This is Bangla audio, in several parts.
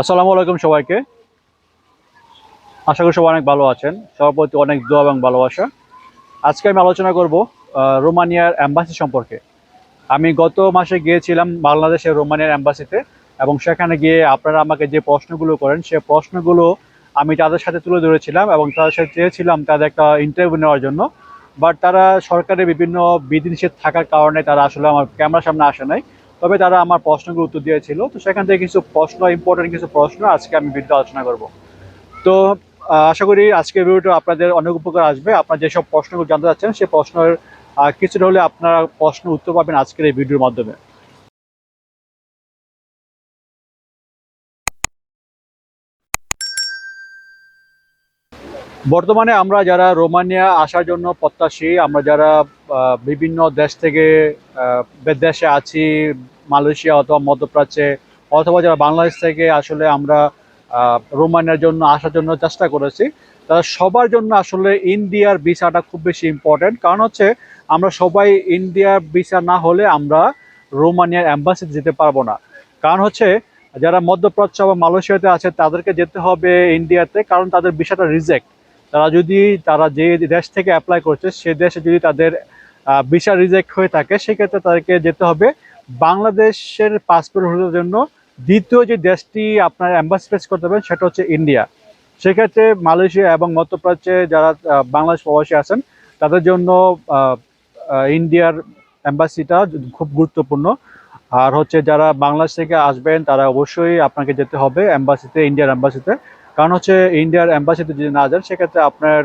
আসসালামু আলাইকুম সবাইকে। আশা করি সবাই অনেক ভালো আছেন। সবার প্রতি অনেক দোয়া এবং ভালোবাসা। আজকে আমি আলোচনা করব রোমানিয়ার অ্যাম্বাসি সম্পর্কে। আমি গত মাসে গিয়েছিলাম বাংলাদেশের রোমানিয়ার অ্যাম্বাসিতে এবং সেখানে গিয়ে আপনারা আমাকে যে প্রশ্নগুলো করেন, সে প্রশ্নগুলো আমি তাদের সাথে তুলে ধরেছিলাম এবং তাদের সাথে চেয়েছিলাম তাদের একটা ইন্টারভিউ নেওয়ার জন্য। বাট তারা সরকারের বিভিন্ন বিধিনিষেধ থাকার কারণে তারা আসলে আমার ক্যামেরার সামনে আসে নাই। তবে তারা আমার প্রশ্নগুলো উত্তর দিয়েছিল। তো সেখান থেকে কিছু প্রশ্ন ইম্পর্টেন্ট কিছু প্রশ্ন আজকে আমি ভিডিও আলোচনা করব। তো আশা করি আজকের ভিডিওটা আপনাদের অনেক উপকার আসবে। আপনারা যেসব প্রশ্নগুলো জানতে চাচ্ছেন সেই প্রশ্নের কিছুটা হলে আপনারা প্রশ্ন উত্তর পাবেন আজকের এই ভিডিওর মাধ্যমে। বর্তমানে আমরা যারা রোমানিয়া আসার জন্য প্রত্যাশী, আমরা যারা বিভিন্ন দেশ থেকে দেশে আছি মালয়েশিয়া অথবা মধ্যপ্রাচ্যে অথবা যারা বাংলাদেশ থেকে আসলে আমরা রোমানিয়ার জন্য আসার জন্য চেষ্টা করেছি, তারা সবার জন্য আসলে ইন্ডিয়ার ভিসাটা খুব বেশি ইম্পর্টেন্ট কারণ হচ্ছে আমরা সবাই ইন্ডিয়ার ভিসা না হলে আমরা রোমানিয়ার অ্যাম্বাসিতে যেতে পারব না। কারণ হচ্ছে যারা মধ্যপ্রাচ্য বা মালয়েশিয়াতে আছে তাদেরকে যেতে হবে ইন্ডিয়াতে, কারণ তাদের ভিসাটা রিজেক্ট তারা যদি, তারা যে দেশ থেকে অ্যাপ্লাই করছে, সে দেশে যদি তাদের ভিসা রিজেক্ট হয়ে থাকে, সেক্ষেত্রে তাদেরকে যেতে হবে। বাংলাদেশের পাসপোর্ট হোল্ডারের জন্য দ্বিতীয় যে দেশটি আপনার অ্যাম্বাসি ফেস করতে হবে সেটা হচ্ছে ইন্ডিয়া সেক্ষেত্রে মালয়েশিয়া এবং মধ্যপ্রাচ্যে যারা বাংলাদেশ প্রবাসী আছেন, তাদের জন্য ইন্ডিয়ার অ্যাম্বাসিটা খুব গুরুত্বপূর্ণ। আর হচ্ছে যারা বাংলাদেশ থেকে আসবেন, তারা অবশ্যই আপনাকে যেতে হবে অ্যাম্বাসিতে ইন্ডিয়ার অ্যাম্বাসিতে কারণ হচ্ছে ইন্ডিয়ার অ্যাম্বাসিতে যদি না যান, সেক্ষেত্রে আপনার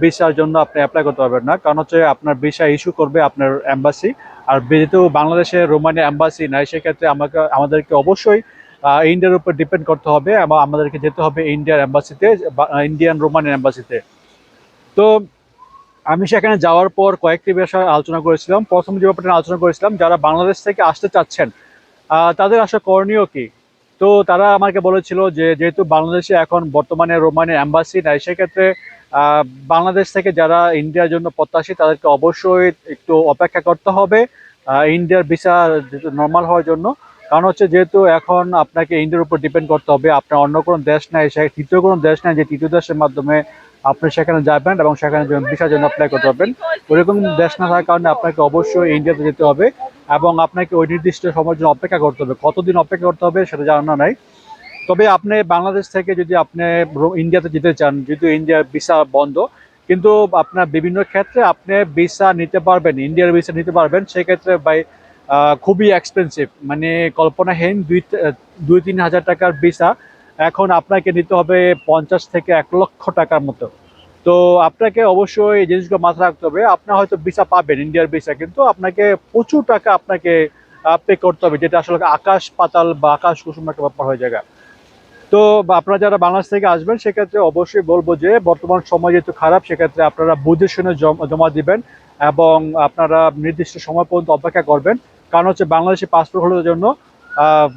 ভিসার জন্য আপনি অ্যাপ্লাই করতে পারবেন না। কারণ হচ্ছে আপনার ভিসা ইস্যু করবে আপনার অ্যাম্বাসি আর যেহেতু বাংলাদেশে রোমানিয়া অ্যাম্বাসি নাই, সেক্ষেত্রে আমাকে, আমাদেরকে অবশ্যই ইন্ডিয়ার উপর ডিপেন্ড করতে হবে এবং আমাদেরকে যেতে হবে ইন্ডিয়ার অ্যাম্বাসিতে ইন্ডিয়ান, রোমানিয়ান অ্যাম্বাসিতে তো। আমি সেখানে যাওয়ার পর কয়েকটি বিষয় আলোচনা করেছিলাম। প্রথম যে ব্যাপারটা আলোচনা করেছিলাম, যারা বাংলাদেশ থেকে আসতে চাচ্ছেন তাদের আসলে করণীয় কি? তো তারা আমাকে বলেছিল যে যেহেতু বাংলাদেশে এখন বর্তমানে রোমানের অ্যাম্বাসি নাই, সেক্ষেত্রে বাংলাদেশ থেকে যারা ইন্ডিয়ার জন্য প্রত্যাশী, তাদেরকে অবশ্যই একটু অপেক্ষা করতে হবে ইন্ডিয়ার ভিসা নর্মাল হওয়ার জন্য। কারণ হচ্ছে যেহেতু এখন আপনাকে ইন্ডিয়ার উপর ডিপেন্ড করতে হবে, আপনার অন্য কোনো দেশ নাই, সে তৃতীয় কোনো দেশ নাই যে তৃতীয় দেশের মাধ্যমে আপনি সেখানে যাবেন এবং সেখানে ভিসার জন্য অ্যাপ্লাই করতে পারবেন। ওইরকম দেশ না থাকার কারণে আপনাকে অবশ্যই ইন্ডিয়াতে যেতে হবে। এবং আপনাকে ওই নির্দিষ্ট সময়ের জন্য অপেক্ষা করতে হবে। কতদিন অপেক্ষা করতে হবে সেটা জানা নাই। তবে আপনি বাংলাদেশ থেকে যদি আপনি ইন্ডিয়াতে যেতে চান, যেহেতু ইন্ডিয়ার ভিসা বন্ধ, কিন্তু আপনার বিভিন্ন ক্ষেত্রে আপনি ভিসা নিতে পারবেন, ইন্ডিয়ার ভিসা নিতে পারবেন, সেক্ষেত্রে বাই খুবই এক্সপেন্সিভ মানে কল্পনাহীন দুই দুই, তিন হাজার টাকার ভিসা এখন আপনাকে নিতে হবে পঞ্চাশ থেকে এক লক্ষ টাকার মতো। তো আপনাকে অবশ্যই এই জিনিসগুলো মাথায় রাখতে হবে, আপনার হয়তো ভিসা পাবেন ইন্ডিয়ার ভিসা কিন্তু আপনাকে প্রচুর টাকা আপনাকে পে করতে হবে, যেটা আসলে আকাশ পাতাল বা আকাশ কুসুম একটা ব্যাপার হয়ে যায়। তো আপনারা যারা বাংলাদেশ থেকে আসবেন, সেক্ষেত্রে অবশ্যই বলব যে বর্তমান সময় যেহেতু খারাপ, সেক্ষেত্রে আপনারা বুঝে শুনে জম- দিবেন এবং আপনারা নির্দিষ্ট সময় পর্যন্ত অপেক্ষা করবেন। কারণ হচ্ছে বাংলাদেশি পাসপোর্ট হোল্ডারের জন্য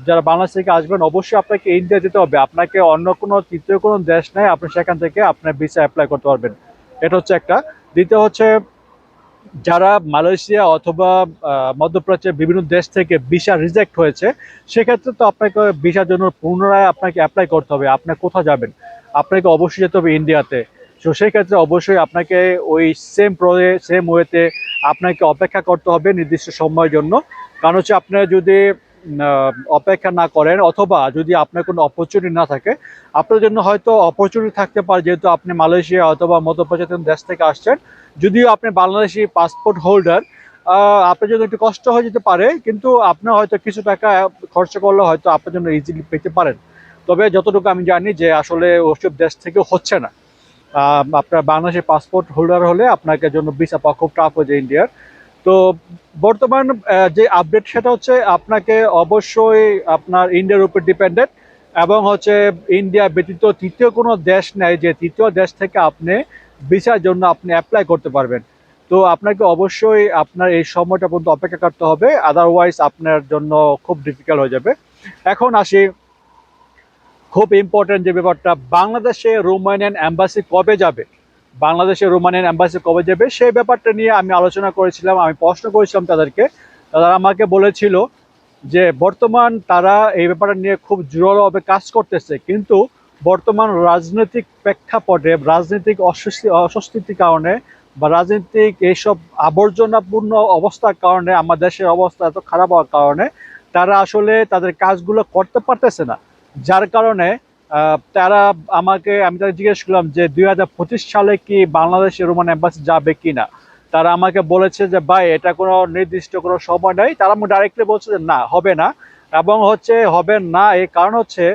যারা বাংলাদেশ থেকে আসবেন, অবশ্যই আপনাকে ইন্ডিয়া যেতে হবে। আপনাকে অন্য কোনো, তৃতীয় কোনো দেশ নেই, আপনি সেখান থেকে আপনার ভিসা অ্যাপ্লাই করতে পারবেন। এটা হচ্ছে একটা। দ্বিতীয় হচ্ছে, যারা মালয়েশিয়া অথবা মধ্যপ্রাচ্যের বিভিন্ন দেশ থেকে ভিসা রিজেক্ট হয়েছে, সেক্ষেত্রে তো আপনাকে ভিসার জন্য পুনরায় আপনাকে অ্যাপ্লাই করতে হবে। আপনি কোথাও যাবেন? আপনাকে অবশ্যই যেতে হবে ইন্ডিয়াতে তো সেই ক্ষেত্রে অবশ্যই আপনাকে ওই সেম প্রয়ে সেম ওয়েতে আপনাকে অপেক্ষা করতে হবে নির্দিষ্ট সময়ের জন্য। কারণ হচ্ছে, আপনারা যদি অপেক্ষা না করেন অথবা যদি আপনার কোনো অপরচুনিটি না থাকে, আপনার জন্য হয়তো অপরচুনিটি থাকতে পারে, যেহেতু আপনি মালয়েশিয়া অথবা মধ্যপ্রাচ্যের দেশ থেকে আসছেন। যদিও আপনি বাংলাদেশি পাসপোর্ট হোল্ডার আপনার জন্য একটু কষ্ট হয়ে যেতে পারে, কিন্তু আপনার হয়তো কিছু টাকা খরচ করলে হয়তো আপনার জন্য ইজিলি পেতে পারেন। তবে যতটুকু আমি জানি যে আসলে ওসব দেশ থেকে হচ্ছে না। আপনার বাংলাদেশের পাসপোর্ট হোল্ডার হলে আপনাকে জন্য ভিসা পাওয়া খুব টাফ হয়ে যায় ইন্ডিয়ার তো বর্তমান যে আপডেট সেটা হচ্ছে আপনাকে অবশ্যই আপনার ইন্ডিয়ার উপর ডিপেন্ডেন্ট এবং হচ্ছে ইন্ডিয়া ব্যতীত তৃতীয় কোনো দেশ নেই যে তৃতীয় দেশ থেকে আপনি ভিসার জন্য আপনি অ্যাপ্লাই করতে পারবেন। তো আপনাকে অবশ্যই আপনার এই সময়টা পর্যন্ত অপেক্ষা করতে হবে আদারওয়াইজ আপনার জন্য খুব ডিফিকাল্ট হয়ে যাবে। এখন আসি, খুব ইম্পর্টেন্ট যে ব্যাপারটা, বাংলাদেশে রোমানিয়ান অ্যাম্বাসি কবে যাবে? বাংলাদেশে রোমানিয়ান অ্যাম্বাসি কবে যাবে, সেই ব্যাপারটা নিয়ে আমি আলোচনা করেছিলাম, আমি প্রশ্ন করেছিলাম তাদেরকে। তারা আমাকে বলেছিল যে, বর্তমান তারা এই ব্যাপারটা নিয়ে খুব জোরালোভাবে কাজ করতেছে, কিন্তু বর্তমান রাজনৈতিক প্রেক্ষাপটে, রাজনৈতিক অস্বস্তি, অস্বস্তির কারণে বা রাজনৈতিক এইসব আবর্জনাপূর্ণ অবস্থার কারণে, আমার দেশের অবস্থা এত খারাপ হওয়ার কারণে, তারা আসলে তাদের কাজগুলো করতে পারতেছে না। যার কারণে তারা আমাকে, আমি তাদের জিজ্ঞেস করলাম যে দুই হাজার পঁচিশ সালে কি বাংলাদেশে রোমান অ্যাম্বাসি যাবে কি না তারা আমাকে বলেছে যে, ভাই, এটা কোনো নির্দিষ্ট কোনো সময় নেই। তারা আমি ডাইরেক্টলি বলছে যে, না, হবে না। এবং হচ্ছে, হবে না। এই কারণ হচ্ছে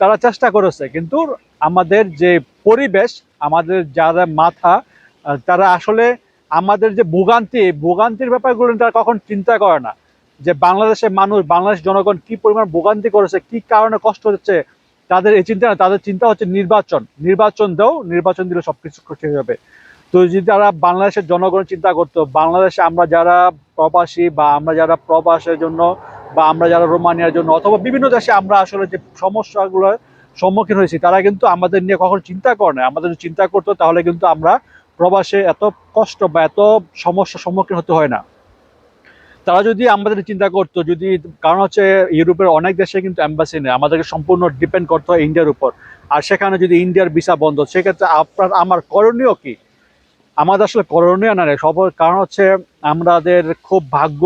তারা চেষ্টা করেছে। কিন্তু আমাদের যে পরিবেশ, আমাদের যারা মাথা তারা আসলে আমাদের যে ভোগান্তি, ভোগান্তির ব্যাপারগুলো তারা কখন চিন্তা করে না। যে বাংলাদেশের মানুষ, বাংলাদেশ জনগণ কি পরিমাণ ভোগান্তি করেছে, কি কারণে কষ্ট হচ্ছে তাদের এই চিন্তা না তাদের চিন্তা হচ্ছে নির্বাচন। নির্বাচন দাও, নির্বাচন দিলে সবকিছু ঠিক হবে তো যদি তারা বাংলাদেশের জনগণ চিন্তা করতো, বাংলাদেশে আমরা যারা প্রবাসী বা আমরা যারা প্রবাসের জন্য বা আমরা যারা রোমানিয়ার জন্য অথবা বিভিন্ন দেশে আমরা আসলে যে সমস্যাগুলোর সম্মুখীন হয়েছি, তারা কিন্তু আমাদের নিয়ে কখনো চিন্তা করে না আমাদের চিন্তা করতো, তাহলে কিন্তু আমরা প্রবাসে এত কষ্ট বা এত সমস্যার সম্মুখীন হতে হয় না। তারা যদি আমাদের চিন্তা করতো, যদি, কারণ হচ্ছে ইউরোপের অনেক দেশে কিন্তু অ্যাম্বাসি নেই, আমাদেরকে সম্পূর্ণ ডিপেন্ড করতে হয় ইন্ডিয়ার উপর। আর সেখানে যদি ইন্ডিয়ার ভিসা বন্ধ, সেক্ষেত্রে আপনার, আমার করণীয় কি? আমাদের আসলে করণীয় না সব, কারণ হচ্ছে আমাদের খুব ভাগ্য,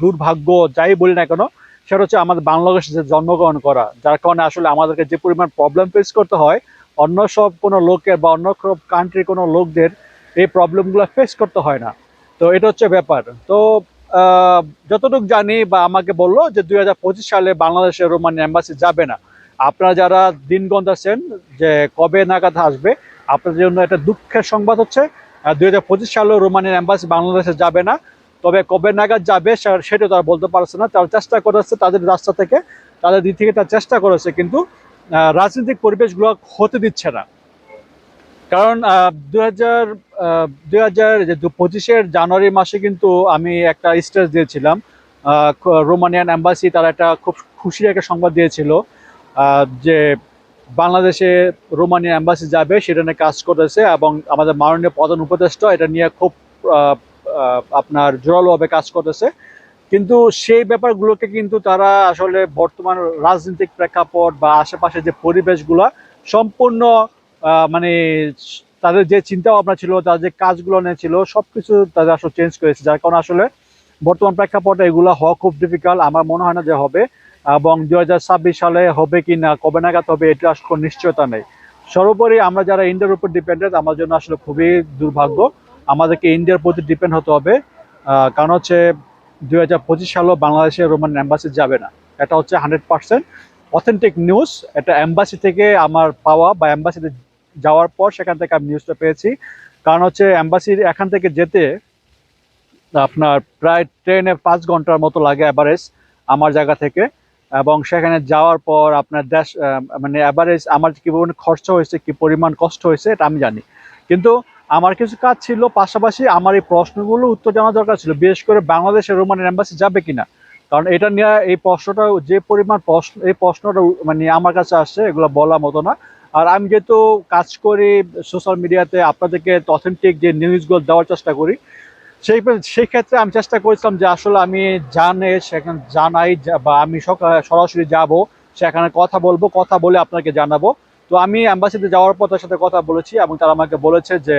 দুর্ভাগ্য, যাই বলি না কেন, সেটা হচ্ছে আমাদের বাংলাদেশে জন্মগ্রহণ করা, যার কারণে আসলে আমাদেরকে যে পরিমাণ প্রবলেম ফেস করতে হয়, অন্য সব কোনো লোকের বা অন্য সব কান্ট্রির কোনো লোকদের এই প্রবলেমগুলো ফেস করতে হয় না। তো এটা হচ্ছে ব্যাপার। তো যতটুকু জানি বা আমাকে বলল যে দুই হাজার পঁচিশ সালে বাংলাদেশের রোমান অ্যাম্বাসি যাবে না। আপনারা যারা দিন আছেন যে কবে নাগাদ আসবে, আপনাদের জন্য একটা দুঃখের সংবাদ হচ্ছে দুই হাজার পঁচিশ সালেও রোমানিয়ান অ্যাম্বাসি বাংলাদেশে যাবে না। তবে কবে নাগাদ যাবে সেটা তারা বলতে পারছে না। তারা চেষ্টা করেছে তাদের রাস্তা থেকে, তাদের দিক থেকে তারা চেষ্টা করেছে, কিন্তু রাজনৈতিক পরিবেশগুলো হতে দিচ্ছে না। কারণ দু হাজার দুই হাজার জানুয়ারি মাসে কিন্তু আমি একটা স্টেজ দিয়েছিলাম রোমানিয়ান অ্যাম্বাসি তারা একটা খুব খুশির একটা সংবাদ দিয়েছিল যে বাংলাদেশে রোমানিয়ান অ্যাম্বাসি যাবে, সেটা নিয়ে কাজ করেছে এবং আমাদের মাননীয় প্রধান উপদেষ্টা এটা নিয়ে খুব আপনার জোরালোভাবে কাজ করতেছে। কিন্তু সেই ব্যাপারগুলোকে কিন্তু তারা আসলে বর্তমান রাজনৈতিক প্রেক্ষাপট বা আশেপাশে যে পরিবেশগুলো সম্পূর্ণ মানে তাদের যে চিন্তা ভাবনা ছিল, তাদের যে কাজগুলো নিয়েছিল সব কিছু তাদের আসলে চেঞ্জ করেছে। যার কারণে আসলে বর্তমান প্রেক্ষাপটে এগুলো হওয়া খুব ডিফিকাল্ট আমার মনে হয় না যে হবে। এবং দু হাজার ছাব্বিশ সালে হবে কি না, কবে নাগাদ হবে এটা আসলে কোনো নিশ্চয়তা নেই। সর্বোপরি আমরা যারা ইন্ডিয়ার উপর ডিপেন্ডেন্ট আমার জন্য আসলে খুবই দুর্ভাগ্য। আমাদেরকে ইন্ডিয়ার প্রতি ডিপেন্ড হতে হবে। কারণ হচ্ছে দুই হাজার পঁচিশ সালেও বাংলাদেশে রোমান অ্যাম্বাসি যাবে না। এটা হচ্ছে হান্ড্রেড পার্সেন্ট অথেন্টিক নিউজ এটা অ্যাম্বাসি থেকে আমার পাওয়া বা অ্যাম্বাসিতে যাওয়ার পর সেখান থেকে আমি নিউজটা পেয়েছি। কারণ হচ্ছে অ্যাম্বাসির এখান থেকে যেতে আপনার প্রায় ট্রেনে পাঁচ ঘণ্টার মতো লাগে অ্যাভারেজ আমার জায়গা থেকে। এবং সেখানে যাওয়ার পর আপনার দেশ মানে অ্যাভারেজ আমার কি পরিমাণ খরচ হয়েছে, কি পরিমাণ কষ্ট হয়েছে, এটা আমি জানি। কিন্তু আমার কিছু কাজ ছিল, পাশাপাশি আমার এই প্রশ্নগুলো উত্তর জানা দরকার ছিল, বিশেষ করে বাংলাদেশের রোমানের অ্যাম্বাসি যাবে কিনা। কারণ এটা নিয়ে এই প্রশ্নটা যে পরিমাণ প্রশ্ন, এই প্রশ্নটা মানে আমার কাছে আসছে, এগুলো বলার মতো না। আর আমি যেহেতু কাজ করি সোশ্যাল মিডিয়াতে আপনাদেরকে অথেন্টিক যে নিউজগুলো দেওয়ার চেষ্টা করি, সেই সেই ক্ষেত্রে আমি চেষ্টা করেছিলাম যে আসলে আমি জানে, সেখানে জানাই বা আমি সরাসরি যাব, সেখানে কথা বলব, কথা বলে আপনাকে জানাব। তো আমি অ্যাম্বাসিতে যাওয়ার পর তার সাথে কথা বলেছি এবং তারা আমাকে বলেছে যে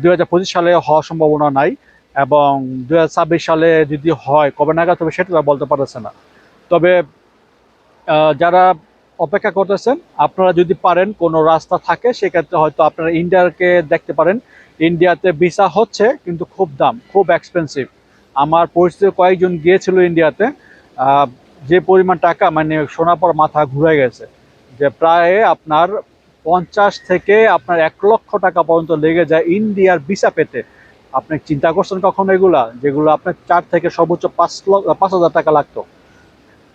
দুই হাজার পঁচিশ সালে হওয়ার সম্ভাবনা নাই এবং দুই হাজার ছাব্বিশ সালে যদি হয়, কবে নাগাদ তবে সেটা বলতে পারতেছে না। তবে যারা অপেক্ষা করতেছেন। আপনারা যদি পারেন, কোনো রাস্তা থাকে, সেক্ষেত্রে হয়তো আপনারা ইন্ডিয়াকে দেখতে পারেন। ইন্ডিয়াতে ভিসা হচ্ছে, কিন্তু খুব দাম, খুব এক্সপেন্সিভ আমার পরিচিত কয়েকজন গিয়েছিল ইন্ডিয়াতে। যে পরিমাণ টাকা মানে শোনার পর মাথা ঘুরে গেছে। যে প্রায় আপনার পঞ্চাশ থেকে আপনার এক লক্ষ টাকা পর্যন্ত লেগে যায় ইন্ডিয়ার ভিসা পেতে। আপনি চিন্তা করছেন কখন এগুলা? যেগুলো আপনার চার থেকে সর্বোচ্চ পাঁচ লক্ষ পাঁচ হাজার টাকা লাগতো।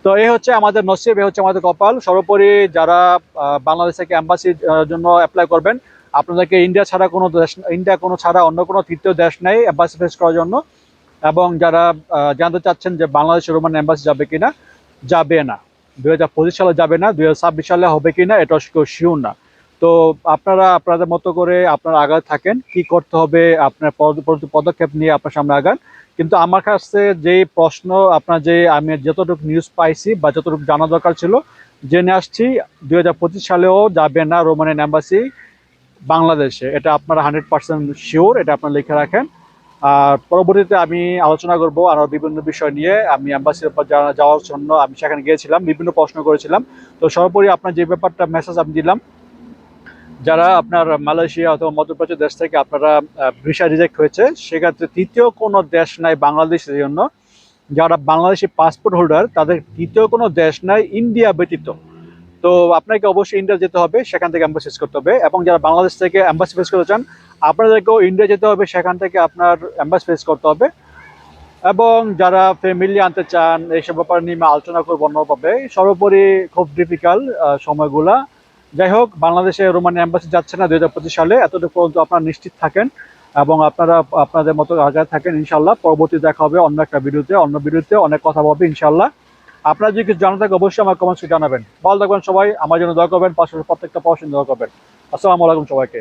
তো এই হচ্ছে আমাদের নসিব এই হচ্ছে আমাদের কপাল। সর্বোপরি যারা বাংলাদেশ থেকে অ্যাম্বাসির জন্য অ্যাপ্লাই করবেন, আপনাদেরকে ইন্ডিয়া ছাড়া কোনো দেশ ইন্ডিয়া কোনো ছাড়া অন্য কোনো তৃতীয় দেশ নেই অ্যাম্বাসি ফেস করার জন্য। এবং যারা জানতে চাচ্ছেন যে বাংলাদেশ রোমান অ্যাম্বাসি যাবে কিনা, যাবে না। দু হাজার পঁচিশ সালে যাবে না দু হাজার ছাব্বিশ সালে হবে কিনা এটা কেউ শিওর না। তো আপনারা, আপনাদের মতো করে আপনারা আগায় থাকেন, কি করতে হবে, আপনার পদক্ষেপ নিয়ে আপনার সামনে আগান। কিন্তু আমার কাছে যে প্রশ্ন, আপনার যে আমি যতটুকু নিউজ পাইছি বা যতটুকু জানা দরকার ছিল, জেনে আসছি, দুই হাজার পঁচিশ সালেও যাবে না রোমানিয়ান অ্যাম্বাসি বাংলাদেশে। এটা আপনারা হান্ড্রেড পার্সেন্ট শিওর এটা আপনারা লিখে রাখেন। আর পরবর্তীতে আমি আলোচনা করব আরও বিভিন্ন বিষয় নিয়ে। আমি অ্যাম্বাসির উপর যাওয়ার জন্য আমি সেখানে গিয়েছিলাম, বিভিন্ন প্রশ্ন করেছিলাম। তো সর্বোপরি আপনার যে ব্যাপারটা মেসেজ আমি দিলাম যারা আপনার মালয়েশিয়া অথবা মধ্যপ্রাচ্য দেশ থেকে আপনারা ভিসা রিজেক্ট হয়েছে, সেক্ষেত্রে তৃতীয় কোনো দেশ নাই বাংলাদেশের জন্য। যারা বাংলাদেশি পাসপোর্ট হোল্ডার তাদের তৃতীয় কোনো দেশ নাই ইন্ডিয়া ব্যতীত। তো আপনাকে অবশ্যই ইন্ডিয়া যেতে হবে, সেখান থেকে অ্যাম্বাসি ফেস করতে হবে। এবং যারা বাংলাদেশ থেকে অ্যাম্বাসি ফেস করতে চান, আপনাদেরকেও ইন্ডিয়া যেতে হবে, সেখান থেকে আপনার অ্যাম্বাসি ফেস করতে হবে। এবং যারা ফ্যামিলি আনতে চান, এইসব ব্যাপার নিয়ে আলোচনা করব অন্যভাবে। সর্বোপরি খুব ডিফিকাল্ট সময়গুলা। যাই হোক বাংলাদেশে রোমানিয়া অ্যাম্বাসি যাচ্ছে না দুই হাজার পঁচিশ সালে। এতটুকু পর্যন্ত আপনারা নিশ্চিত থাকেন এবং আপনারা, আপনাদের মতো আগায় থাকেন ইনশাল্লাহ পরবর্তী দেখা হবে অন্য একটা ভিডিওতে, অন্য ভিডিওতে অনেক কথা বলবে ইনশাল্লাহ আপনারা যদি কিছু জানা থাকে অবশ্যই আমার কমেন্টসে জানাবেন। ভালো থাকবেন সবাই। আমার জন্য দয়া করবেন। পাশাপাশি প্রত্যেকটা পড়াশোনা দয়া করবেন। আসসালামু আলাইকুম সবাইকে।